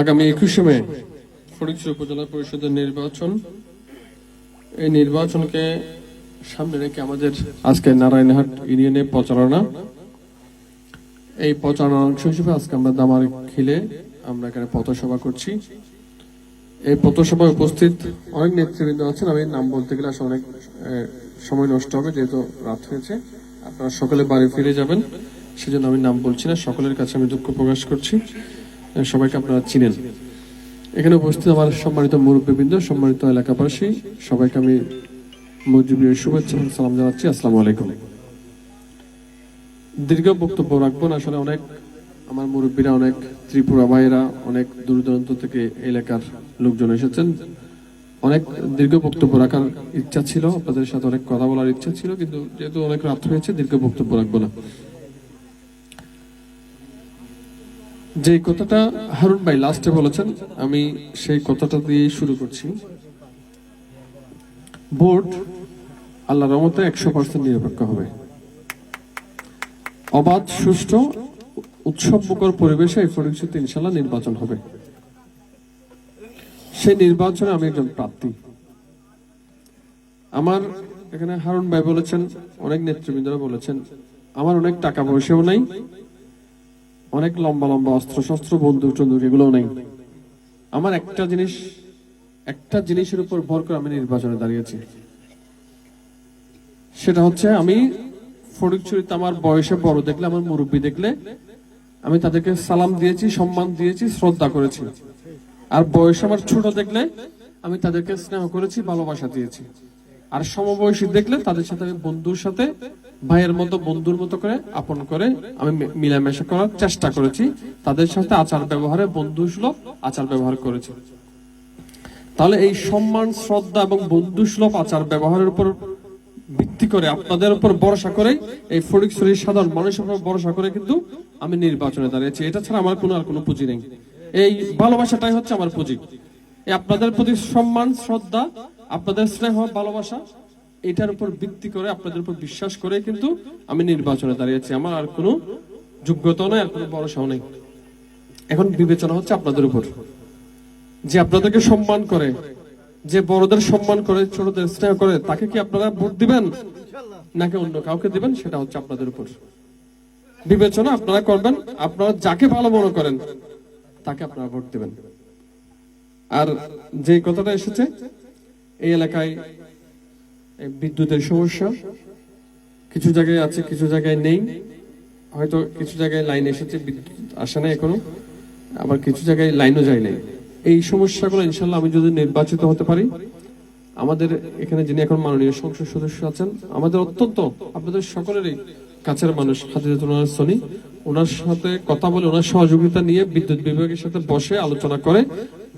আগামী একুশে মে ফটিকছড়ি উপজেলা পরিষদের নির্বাচন। এই নির্বাচনকে সামনে রেখে আমাদের আজকে নারায়ণহাট ইউনিয়নে প্রচারণা। এই প্রচারণার অংশ হিসেবে আজকে আমরা দামার খিলে আমরা এখানে পথসভা করছি। এই পথসভায় উপস্থিত অনেক নেতৃবৃন্দ আছেন। আমি নাম বলতে গেলে আসলে অনেক সময় নষ্ট হবে যেহেতু রাত হয়েছে। আপনারা সকলে বাড়ি ফিরে যাবেন। সেজন্য আমি নাম বলছি না। সকলের কাছে আমি দুঃখ প্রকাশ করছি। সবাইকে আপনারা চিনেন। এখানে উপস্থিত আমার সম্মানিত মুরব্বীবৃন্দ, সম্মানিত এলাকাবাসী, সবাইকে আমি মজুবির শুভেচ্ছা এবং সালাম জানাচ্ছি। আসসালামু আলাইকুম। দীর্ঘ বক্তব্য রাখব না, আসলে অনেক আমার মুরব্বীরা, অনেক ত্রিপুরা ভাইয়েরা, অনেক দূর দূরান্ত থেকে এলাকার লোকজন এসেছেন। অনেক দীর্ঘ বক্তব্য রাখার ইচ্ছা ছিল, আপনাদের সাথে অনেক কথা বলার ইচ্ছা ছিল, কিন্তু যেহেতু অনেক রাত হয়েছে, দীর্ঘ বক্তব্য রাখব না। যে কথাটা হারুন ভাই লাস্টে বলেছেন, আমি সেই কথাটা দিয়ে শুরু করছি। ভোট আল্লাহ রহমতে একশো পার্সেন্ট নিরপেক্ষ হবে। অবাধ, সুষ্ঠু, উৎসবমুখর পরিবেশে এই ফরিদশীতে ইনশাল্লাহ নির্বাচন হবে। সেই নির্বাচনে আমি একজন প্রার্থী। আমার এখানে হারুন ভাই বলেছেন, অনেক নেতৃবৃন্দরা বলেছেন, আমার অনেক টাকা পয়সাও নাই অনেক লম্বা লম্বা অস্ত্র শস্ত্র বন্দুক, টন্দুক, এগুলোও নেই। আমার একটা জিনিস, একটা জিনিসের উপর ভর করে আমি নির্বাচনে দাঁড়িয়েছি। সেটা হচ্ছে আমি ফটিকছড়িতে আমার বয়সে বড়, দেখলে আমার মুরব্বী দেখলে আমি তাদেরকে সালাম দিয়েছি, সম্মান দিয়েছি, শ্রদ্ধা করেছি। আর বয়স আমার ছোট দেখলে আমি তাদেরকে স্নেহ করেছি, ভালোবাসা দিয়েছি। আর সমবয়সী দেখলে তাদের সাথে আমি বন্ধুর সাথে, ভাইয়ের মতো, বন্ধুর মতো করে আপন করে আমি মিলামেশা করার চেষ্টা করেছি। তাদের সাথে আচার ব্যবহারে বন্ধু সুলভ আচার ব্যবহার করেছি। তাহলে এই সম্মান, শ্রদ্ধা এবং বন্ধু সুলভ আচার ব্যবহারের উপর ভিত্তি করে আপনাদের উপর ভরসা করে এই ফটিকছড়ির সাধারণ মানুষের উপর ভরসা করে কিন্তু আমি নির্বাচনে দাঁড়িয়েছি। এটা ছাড়া আমার কোনো আর কোনো পুঁজি নেই। এই ভালোবাসাটাই হচ্ছে আমার পুঁজি। আপনাদের প্রতি সম্মান, শ্রদ্ধা আপনাদের স্নেহ, ভালোবাসা, এটার উপর ভিত্তি করে আপনাদের উপর বিশ্বাস করে কিন্তু আমি নির্বাচনে দাঁড়িয়েছি আমার আর কোনো যোগ্যতা নেই, আর কোনো ভরসাও নেই। এখন বিবেচনা হচ্ছে আপনাদের উপর। যে আপনাদেরকে সম্মান করে, যে বড়দের সম্মান করে, ছোটদের স্নেহ করে, তাকে কি আপনারা ভোট দিবেন? নাকি অন্য কাউকে দিবেন? সেটা হচ্ছে আপনাদের উপর। বিবেচনা আপনারা করবেন, আপনারা যাকে ভালো মনে করেন, তাকে আপনারা ভোট দিবেন। আর যে কথাটা এসেছে এই এলাকায় বিদ্যুতের সমস্যা। কিছু জায়গায় আছে, কিছু জায়গায় নেই। হয়তো কিছু জায়গায় লাইন এসেছে, বিদ্যুৎ আসে না এখনও। আবার কিছু জায়গায় লাইনও যায় নাই। এই সমস্যাগুলো ইনশাল্লাহ আমি যদি নির্বাচিত হতে পারি, আমাদের এখানে যিনি এখন মাননীয় সংসদ সদস্য আছেন, আমাদের অত্যন্ত, আপনাদের সকলেরই কাছের মানুষ সনি, ওনার সাথে কথা বলে, ওনার সহযোগিতা নিয়ে বিদ্যুৎ বিভাগের সাথে বসে আলোচনা করে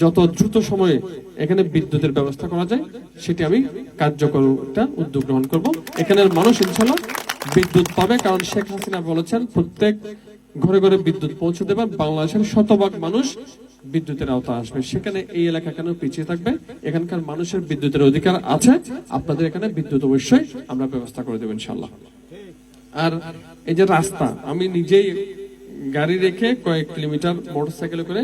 যত দ্রুত সময়ে এখানে বিদ্যুতের ব্যবস্থা করা যায়, সেটি আমি কার্যকর একটা উদ্যোগ গ্রহণ করব। এখানের মানুষ ইনশাল্লাহ বিদ্যুৎ পাবে, কারণ শেখ হাসিনা বলেছেন, প্রত্যেক ঘরে ঘরে বিদ্যুৎ পৌঁছে দেবেন বাংলাদেশের শতভাগ মানুষ বিদ্যুতের আওতা আসবে। সেখানে এই এলাকা কেন পিছিয়ে থাকবে? এখানকার মানুষের বিদ্যুতের অধিকার আছে, আপনাদের এখানে বিদ্যুৎ অবশ্যই আমরা ব্যবস্থা করে দেবো ইনশাল্লাহ আর এই যে রাস্তা, আমি নিজেই গাড়ি রেখে কয়েক কিলোমিটার মোটরসাইকেলে করে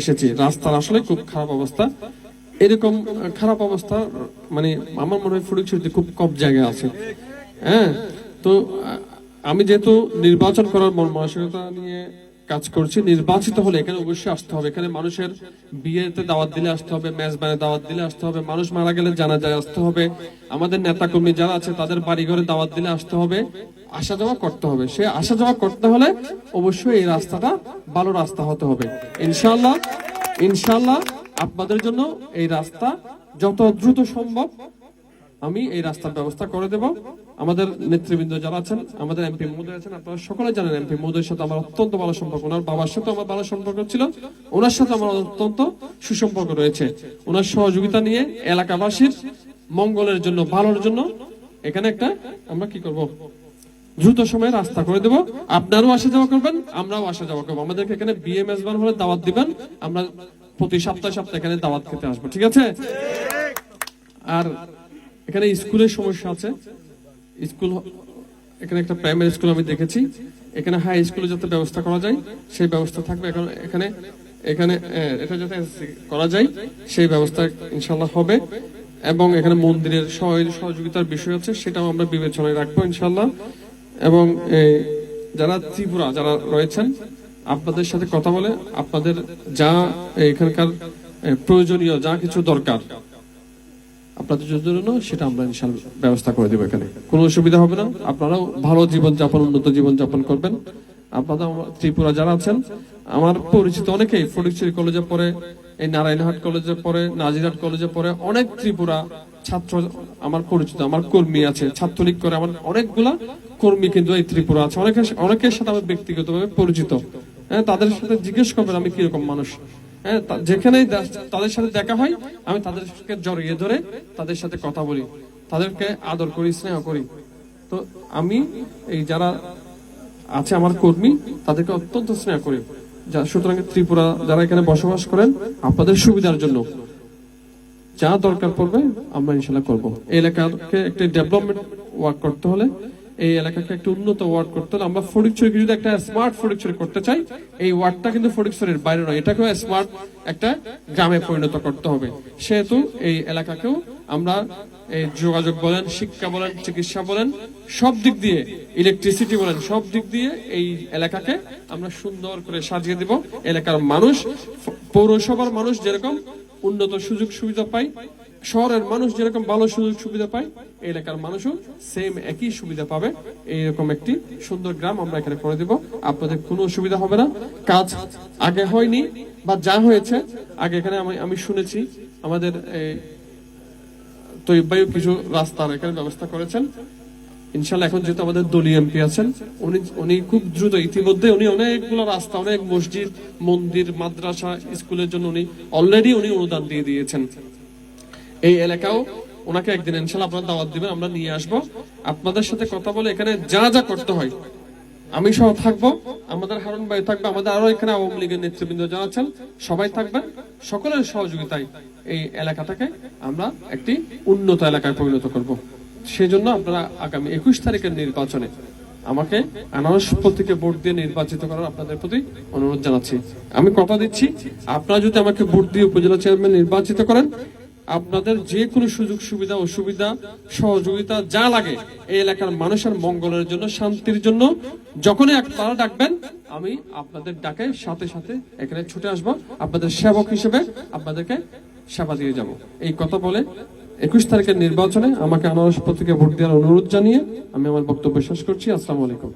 এসেছি। রাস্তার আসলে খুব খারাপ অবস্থা। এরকম খারাপ অবস্থা মানে আমার মনে হয় ফটিকছড়িতে খুব কম জায়গা আছে। হ্যাঁ তো, আমি যেহেতু নির্বাচন করার মন মানসিকতা নিয়ে কাজ করছি, নির্বাচিত হলে এখানে অবশ্যই আসতে হবে। এখানে মানুষের বিয়েতে দাওয়াত দিলে আসতে হবে, মেজবানে দাওয়াত দিলে আসতে হবে, মানুষ মারা গেলে জানা যায় আসতে হবে। আমাদের নেতা কর্মী যারা আছে, তাদের বাড়ি ঘরে দাওয়াত দিলে আসতে হবে। আসা যাওয়া করতে হবে। সে আসা যাওয়া করতে হলে অবশ্যই এই রাস্তাটা ভালো রাস্তা হতে হবে। ইনশাল্লাহ ইনশাল্লাহ আপনাদের জন্য এই রাস্তা যত দ্রুত সম্ভব আমি এই রাস্তার ব্যবস্থা করে দেব। আমাদের নেতৃবৃন্দ যারা আছেন, আমাদের এমপি মহোদয় আছেন, আপনারা সকলে জানেন এমপি মহোদয়ের সাথে আমার অত্যন্ত ভালো সম্পর্ক। ওনার বাবার সাথে আমার ভালো সম্পর্ক ছিল। ওনার সাথে আমার অত্যন্ত সুসম্পর্ক রয়েছে। ওনার সহযোগিতা নিয়ে এলাকাবাসীর মঙ্গলের জন্য, ভালোর জন্য এখানে একটা আমরা কি করব? দ্রুত সময়ে রাস্তা করে দেব। আপনারাও আসা যাওয়া করবেন, আমরাও আসা যাওয়া করব। আমাদেরকে এখানে বিএমএস বান হলে দাওয়াত দিবেন। আমরা প্রতি সপ্তাহে সপ্তাহে এখানে দাওয়াত খেতে আসব, ঠিক আছে? আর এখানে স্কুলের সমস্যা আছে। স্কুল এখানে একটা প্রাইমারি স্কুল আমি দেখেছি। এখানে হাই স্কুলে যাতে ব্যবস্থা করা যায়, সেই ব্যবস্থা থাকবে। এখন এখানে এখানে এটা যাতে করা যায়, সেই ব্যবস্থা ইনশাল্লাহ হবে। এবং এখানে মন্দিরের সহায়- সহযোগিতার বিষয় আছে, সেটাও আমরা বিবেচনায় রাখব ইনশাল্লাহ এবং যারা ত্রিপুরা, যারা রয়েছেন, আপনাদের সাথে কথা বলে আপনাদের যা এখানকার প্রয়োজনীয় যা কিছু দরকার, আপনাদের জন্য সেটা আমরা ইনশাল ব্যবস্থা করে দেবো এখানে। কোনো অসুবিধা হবে না। আপনারাও ভালো জীবনযাপন, উন্নত জীবনযাপন করবেন। আপনারা ত্রিপুরা যারা আছেন, আমার পরিচিত অনেকেই ফটিকছড়ি কলেজে পড়ে, এই নারায়ণহাট কলেজে পড়ে, নাজিরহাট কলেজে পড়ে, অনেক ত্রিপুরা ছাত্র আমার পরিচিত, আমার কর্মী আছে, ছাত্রলীগ করে আমার অনেকগুলা কর্মী কিন্তু এই ত্রিপুরা আছে। অনেকের অনেকের সাথে আমি ব্যক্তিগতভাবে পরিচিত। হ্যাঁ তাদের সাথে জিজ্ঞেস করবেন আমি কীরকম মানুষ। হ্যাঁ যেখানেই তাদের সাথে দেখা হয়, আমি তাদেরকে জড়িয়ে ধরে তাদের সাথে কথা বলি। তাদেরকে আদর করি, স্নেহ করি। তো আমি এই যারা আছে আমার কর্মী, তাদেরকে অত্যন্ত স্নেহ করি। যা সুতরাং ত্রিপুরা যারা এখানে বসবাস করেন, আপনাদের সুবিধার জন্য। যা দরকার পড়বে আমরা ইনশাল্লাহ করব। এই এলাকাকে একটি ডেভেলপমেন্ট ওয়ার্ক করতে হলে, এই এলাকাকে একটু উন্নত ওয়ার্ড করতে হলে আমরা ফটিকছড়িকে যদি একটা স্মার্ট ফটিকছড়ি করতে চাই, এই ওয়ার্ডটা কিন্তু ফটিকছড়ির বাইরে নয়, এটাকেও স্মার্ট একটা গ্রামে পরিণত করতে হবে। সেহেতু এই এলাকাকেও আমরা, এই যোগাযোগ বলেন, শিক্ষা বলেন, চিকিৎসা বলেন, সব দিক দিয়ে ইলেকট্রিসিটি বলেন, সব দিক দিয়ে এই এলাকাকে আমরা সুন্দর করে সাজিয়ে দিব। এলাকার মানুষ, পৌরসভার মানুষ যেরকম উন্নত সুযোগ সুবিধা পায়। শহরের মানুষ যেরকম ভালো সুযোগ সুবিধা পায় এলাকার মানুষও সেম একই সুবিধা পাবে। এইরকম একটি সুন্দর গ্রাম আমরা এখানে করে দিব। আপনাদের কোনো অসুবিধা হবে না। কাজ আগে হয়নি বা যা হয়েছে আগে এখানে আমি আমি শুনেছি আমাদের এই, তৈব কিছু রাস্তার এখানে ব্যবস্থা করেছেন। ইনশাল্লাহ এখন যেহেতু আমাদের দলীয় এমপি আছেন, উনি উনি খুব দ্রুত ইতিমধ্যে উনি অনেকগুলো রাস্তা, অনেক মসজিদ, মন্দির, মাদ্রাসা, স্কুলের জন্য উনি অলরেডি উনি অনুদান দিয়ে দিয়েছেন। এই এলাকাও ওনাকে একদিন ইনশাল্লাহ আপনারা দাওয়াত দিবেন, আমরা নিয়ে আসব। আপনাদের সাথে কথা বলে এখানে যা যা করতে হয়, আমি সহ থাকব, আমাদের হারুন ভাই থাকবে, আমাদের আরও এখানে আওয়ামী লীগের নেতৃবৃন্দ যারা আছেন, সবাই থাকবেন। সকলের সহযোগিতায় এই এলাকাটাকে আমরা একটি উন্নত এলাকায় পরিণত করব। সেই জন্য আপনারা আগামী একুশ তারিখের নির্বাচনে আমাকে আনারস প্রতীকে ভোট দিয়ে নির্বাচিত করার আপনাদের প্রতি অনুরোধ জানাচ্ছি। আমি কথা দিচ্ছি, আপনারা যদি আমাকে ভোট দিয়ে উপজেলা চেয়ারম্যান নির্বাচিত করেন, আপনাদের যে কোনো সুযোগ সুবিধা, অসুবিধা, সহযোগিতা যা লাগে এই এলাকার মানুষের মঙ্গলের জন্য, শান্তির জন্য, যখনই আপনারা ডাকবেন, আমি আপনাদের ডাকে সাথে সাথে এখানে ছুটে আসব। আপনাদের সেবক হিসেবে আপনাদেরকে সেবা দিয়ে যাব। এই কথা বলে একুশ তারিখের নির্বাচনে আমাকে আনারস পত্রিকা ভোট দেওয়ার অনুরোধ জানিয়ে আমি আমার বক্তব্য শেষ করছি। আসসালামু আলাইকুম।